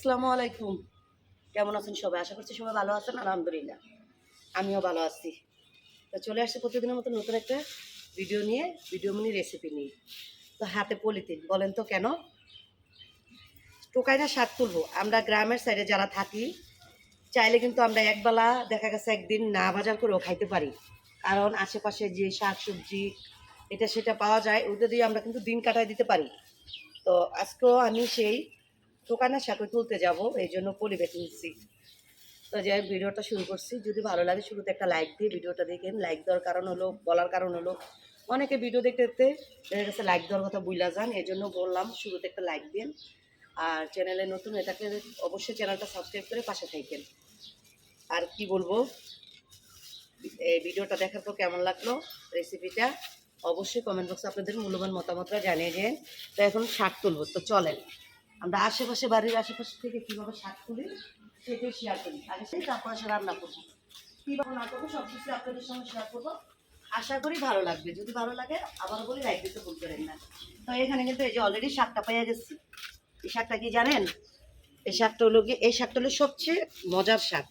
আসসালামু আলাইকুম। কেমন আছেন সবাই? আশা করছি সবাই ভালো আছেন, আলহামদুলিল্লাহ। আমিও ভালো আছি। তো চলে আসছে প্রতিদিনের মতো নতুন একটা ভিডিও নিয়ে ভিডিও মিনি রেসিপি নিয়ে। তো হাতে পলিথিন, বলেন তো কেন? টোকাইনা শাক তুলবো। আমরা গ্রামের সাইডে যারা থাকি, চাইলে কিন্তু আমরা একবেলা, দেখা গেছে একদিন না বাজার করেও খাইতে পারি। কারণ আশেপাশে যে শাক সবজি, এটা সেটা পাওয়া যায় ওটা দিয়ে আমরা কিন্তু দিন কাটায় দিতে পারি। তো আজকেও আমি সেই দোকানের সাথে তুলতে যাব, এই জন্য পরিবেশ নিচ্ছি তো যাই ভিডিওটা শুরু করছি, যদি ভালো লাগে শুরুতে একটা লাইক দিয়ে ভিডিওটা দেখেন। লাইক দেওয়ার কারণ হলো, বলার কারণ হলো, অনেকে ভিডিও দেখতে দেখতে দেখা গেছে লাইক দেওয়ার কথা বুঝলা যান, এই জন্য বললাম শুরুতে একটা লাইক দিন। আর চ্যানেলে নতুন এটাকে অবশ্যই চ্যানেলটা সাবস্ক্রাইব করে পাশে থাকেন আর কি বলব, এই ভিডিওটা দেখার পর কেমন লাগল রেসিপিটা অবশ্যই কমেন্ট বক্সে আপনাদের মূল্যবান মতামতটা জানিয়ে দিন। তো এখন শাক তুলবো, তো চলেন। আমরা আশেপাশে বাড়ির আশেপাশে থেকে কীভাবে শাক তুলি সেটাই শেয়ার করি। আগে সেই তারপরে সে রান্না করব। কীভাবে না করব সব কিছু আপনাদের সঙ্গে শেয়ার করব। আশা করি ভালো লাগবে। যদি ভালো লাগে আবার বলি লাইক দিতে ভুল করেন না। তো এখানে কিন্তু এই যে অলরেডি শাকটা পেয়ে গেছি। এই শাকটা কি জানেন? এই শাকটা হলো গিয়ে এই শাকটা হলো সবচেয়ে মজার শাক।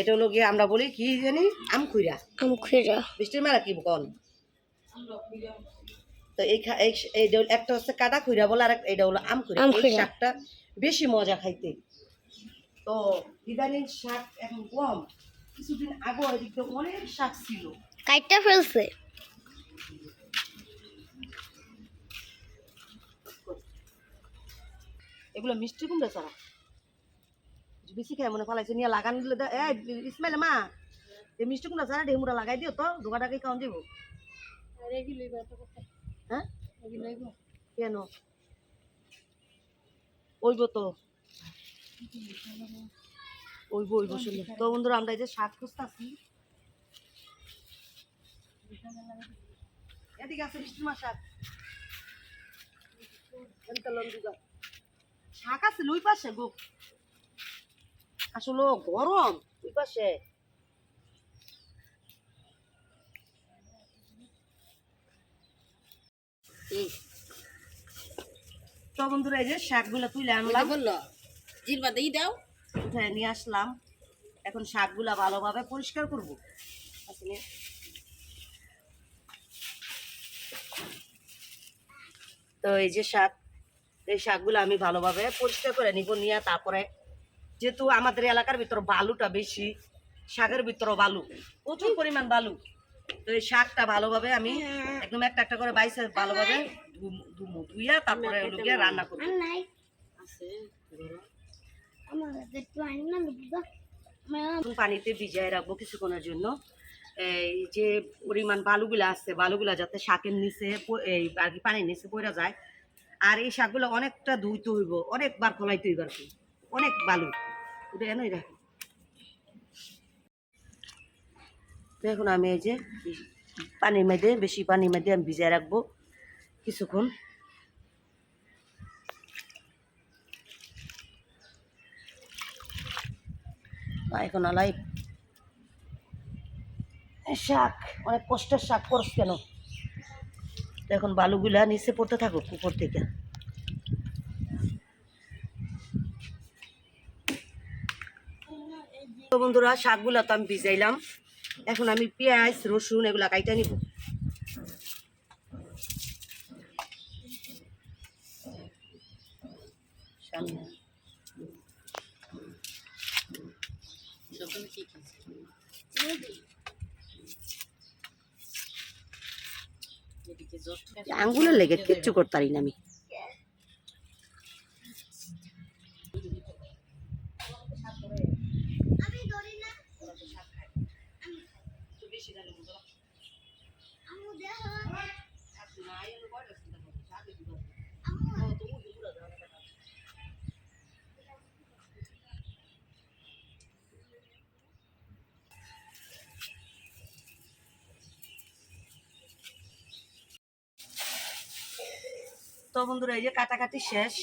এটা হলো গিয়ে আমরা বলি কি জানি? আমখুইরা আমখুরা বৃষ্টির মেলা কি কন তো এই এই শ- এইটা হলো- একটা হচ্ছে কাটা খুঁড়া বলে আর এইটা হলো আম খুঁড়া এই শাকটা বেশি মজা খাইতে। তো ইদানিং শাক এখন কম। কিছুদিন আগে ওইদিক দিয়ে অনেক শাক ছিল। কাইটটা ফেলছে। এগুলো মিষ্টি কুমড়া ছাড়া। বেশি খায় মনে ফালাইছে নিয়ে লাগান দিলে দে- এই ইসমাইল মা এই মিষ্টি কুমড়া ছাড়া ঢেমুরা লাগাই দিও তো দোকানটাকে কাউন দিব। হ্যাঁ? কেন? ওইব তো। ওইব ওইব শুনে তো বন্ধুরা আমরা এই যে শাক খুঁজতেছি। এদিকে আছে মিষ্টি মা শাক শাক আছে ওই পাশে গো? আসলে গরম ওই পাশে। তো বন্ধুরা এই যে শাকগুলো তুলে আনলাম। বলল জিরবা দিয়ে দাও। উঠায় নিয়ে আসলাম। এখন শাকগুলা ভালোভাবে পরিষ্কার করব। আসলে তো এই যে শাক এই শাকগুলো আমি ভালোভাবে পরিষ্কার করে নিব নিয়ে তারপরে যেহেতু আমাদের এলাকার ভিতর বালুটা বেশি শাকের ভিতরও বালু প্রচুর পরিমাণ বালু। তো এই শাকটা ভালোভাবে আমি একদম একটা একটা করে বাইসে ভালোভাবে ধুম- ধুইয়া তারপরে হলো রান্না এখন পানিতে ভিজায় রাখব কিছুক্ষণের জন্য। এই যে পরিমাণ বালুগুলা আছে বালুগুলা যাতে শাকের নিচে এই আর কি পানির নিচে পড়ে যায়। আর এই শাকগুলো অনেকটা ধুইতে হইব অনেকবার ফলাইতে হইব আর কি। অনেক বালু। ওটা এনেই রাখি তো এখন আমি এই যে পানির মধ্যে, বেশি পানির মধ্যে আমি ভিজায় রাখব কিছুক্ষণ। এখন আলাই। শাক, অনেক কষ্টের শাক, করস কেন? এখন বালুগুলা নিচে পড়তে থাকুক, উপর থেকে। বন্ধুরা, শাকগুলা তো আমি ভিজাইলাম। এখন আমি পেঁয়াজ রসুন এগুলো কাইটা নিব। আঙ্গুলের লেগে কিচ্ছু করতে পারি না আমি। তো বন্ধুরা, এই যে কাটাকাটি শেষ,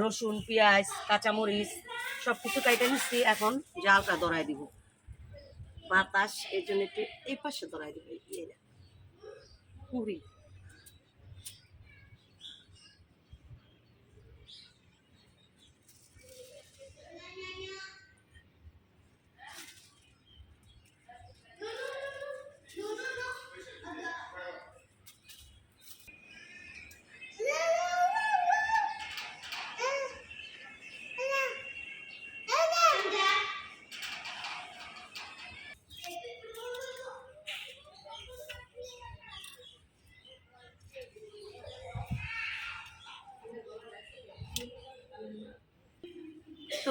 রসুন, পেঁয়াজ, কাঁচামরিচ সব কিছু কাইটে নিচ্ছি এখন জালটা দরাই দিব বাতাস এই জন্য একটু এই পাশে দরাই দিব। পুরি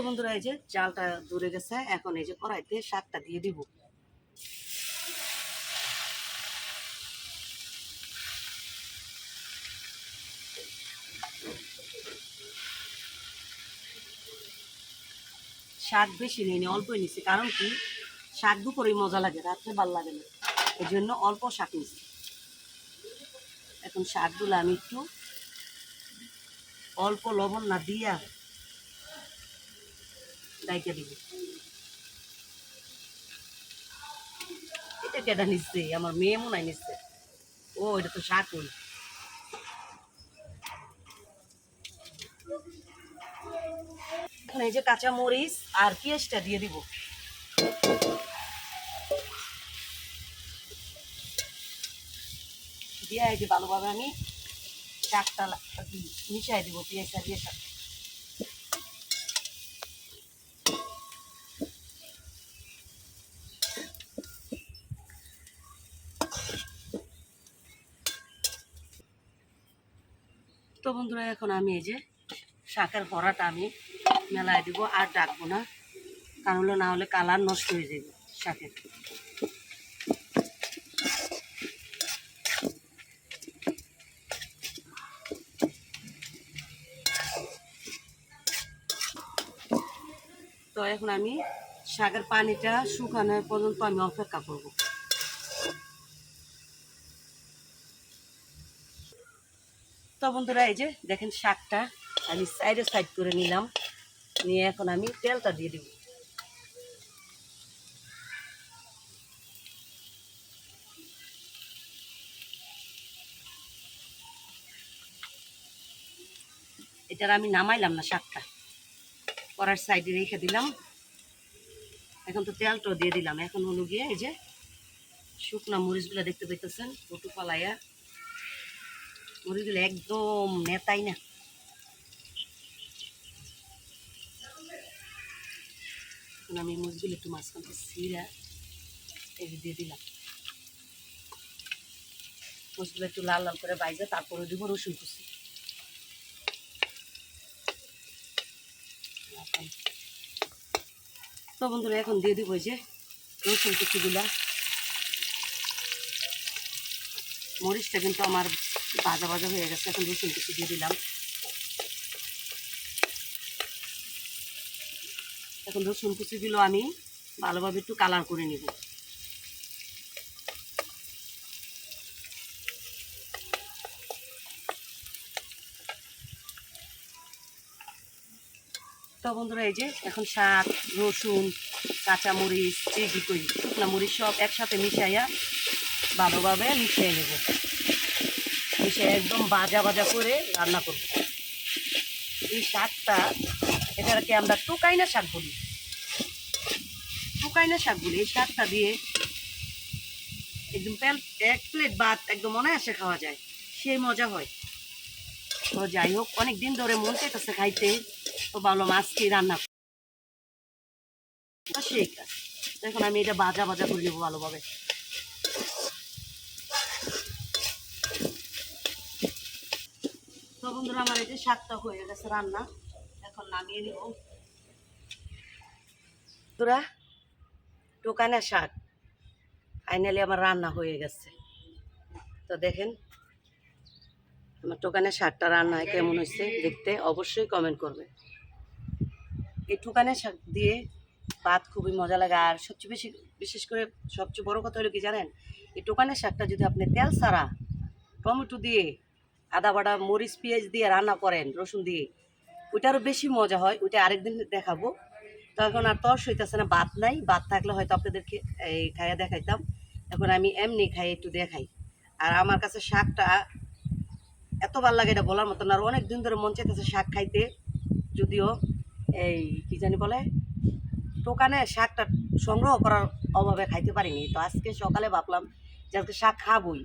বন্ধুরা, এই যে চালটা ধরে গেছে, এখন এই যে কড়াইতে শাকটা দিয়ে দিব। শাক বেশি নেই, অল্পই নিছি, কারণ কি? শাক দুপুরেই মজা লাগে, রাত্রে ভালো লাগে না। এই জন্য অল্প শাক নিছি। এখন শাকগুলো আমি একটু অল্প লবণ না দিয়া এটা নিচ্ছে আমার মেয়ে মনে হয় নিচ্ছে ও, এটা তো এই যে কাঁচা মরিচ আর পেঁয়াজটা দিয়ে দিব। দিয়ে ভালোভাবে আমি শাকটা মিশাই দিব পেঁয়াজটা দিয়ে শাক তো বন্ধুরা, এখন আমি এই যে শাকের ভরাটা আমি মেলায় দিব, আর ডাকবো না, কারণ হলো না হলে কালার নষ্ট হয়ে যাবে শাকের। তো এখন আমি শাকের পানিটা শুকানোর পর্যন্ত আমি অপেক্ষা করব। তো বন্ধুরা, এই যে দেখেন শাকটা আমি সাইডে সাইড করে নিলাম। নিয়ে এখন আমি তেলটা দিয়ে দিব। এটার আমি নামাইলাম না শাকটা। করার সাইডে রেখে দিলাম। এখন তো তেলটাও দিয়ে দিলাম। এখন হলো গিয়ে এই যে শুকনা মরিচগুলো দেখতে পাইতেছেন কটু পালাইয়া মরিচগুলো একদম নেতাই না। আমি মরিচগুলো একটু মাঝখান থেকে সিরা দিয়ে দিলাম। মরিচগুলো একটু লাল লাল করে বাইজে তারপরে দিব রসুন কুচি। তো বন্ধুরা, এখন দিয়ে দিব যে রসুন কুচিগুলা। মরিচটা কিন্তু আমার ভাজা ভাজা হয়ে গেছে, এখন রসুন কুচি দিয়ে দিলাম। এখন রসুন কুচিগুলো আমি, ভালোভাবে একটু কালার করে নিব। তো বন্ধুরা, এই যে এখন শাক, রসুন কাঁচা মরিচ এই কি করি শুকনা মরিচ সব একসাথে মিশাইয়া ভালোভাবে মিশিয়ে নেব। মিশিয়ে একদম বাজা বাজা করে রান্না করব। এই শাকটা, এটাকে আমরা টুকাইনা শাক বলি। টুকাইনা শাক বলি। এই শাকটা দিয়ে একদম এক প্লেট ভাত একদম অনায়াসে খাওয়া যায়। সেই মজা হয়। তো যাই হোক অনেক দিন ধরে মন চাইতেছে খাইতে। তো ভালো মাছ কি রান্না। সেই কাজ। এখন আমি এটা বাজা বাজা করে নেব ভালোভাবে। তো বন্ধুরা, আমার এই যে শাকটা হয়ে গেছে রান্না, এখন নামিয়ে নিব। বন্ধুরা টোকানা শাক ফাইনালি আমার রান্না হয়ে গেছে। তো দেখেন, আমার টোকানের শাকটা রান্না কেমন হয়েছে দেখতে অবশ্যই কমেন্ট করবে। এই টোকানের শাক দিয়ে ভাত খুবই মজা লাগে, আর সবচেয়ে বেশি, বিশেষ করে সবচেয়ে বড় কথা হলো কি জানেন, এই টোকানের শাকটা যদি আপনি তেল ছাড়া টমেটো দিয়ে আদা, বাটা, মরিচ, পেঁয়াজ দিয়ে রান্না করেন, রসুন দিয়ে। ওইটারও বেশি মজা হয়, ওইটা আরেকদিন দেখাবো। তখন আর তর্স হইতেছে না, ভাত নাই। ভাত থাকলে হয়তো আপনাদেরকে, এই, খাইয়া দেখাইতাম। এখন আমি এমনি খাই, একটু দেখাই। আর আমার কাছে শাকটা এত ভালো লাগে এটা বলার মতন আর অনেক দিন ধরে মন চাইতেছে শাক খাইতে। যদিও এই, কি জানি বলে? দোকানে শাকটা সংগ্রহ করার অভাবে খাইতে পারিনি। তো আজকে সকালে ভাবলাম যে আজকে শাক খাবই।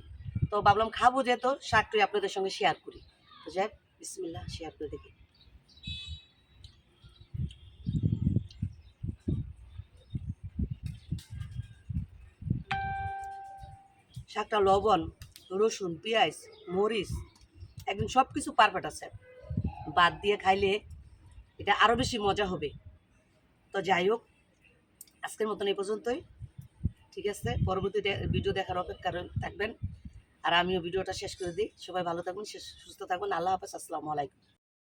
তো ভাবলাম খাব যেহেতু, শাকটি আপনাদের সঙ্গে শেয়ার করি। তো যাই বিসমিল্লা শেয়ার করে দেখি। শাকটা লবণ, রসুন, পেঁয়াজ, মরিচ, একদম সব কিছু পারফেক্ট আছে। বাদ দিয়ে খাইলে এটা আরও বেশি মজা হবে। তো যাই হোক, আজকের মতন এই পর্যন্তই। ঠিক আছে পরবর্তী ভিডিও দেখার অপেক্ষা থাকবেন। আর আমিও ভিডিওটা শেষ করে দিই। সবাই ভালো থাকুন সুস্থ থাকুন আল্লাহ হাফেজ, আসসালামু আলাইকুম।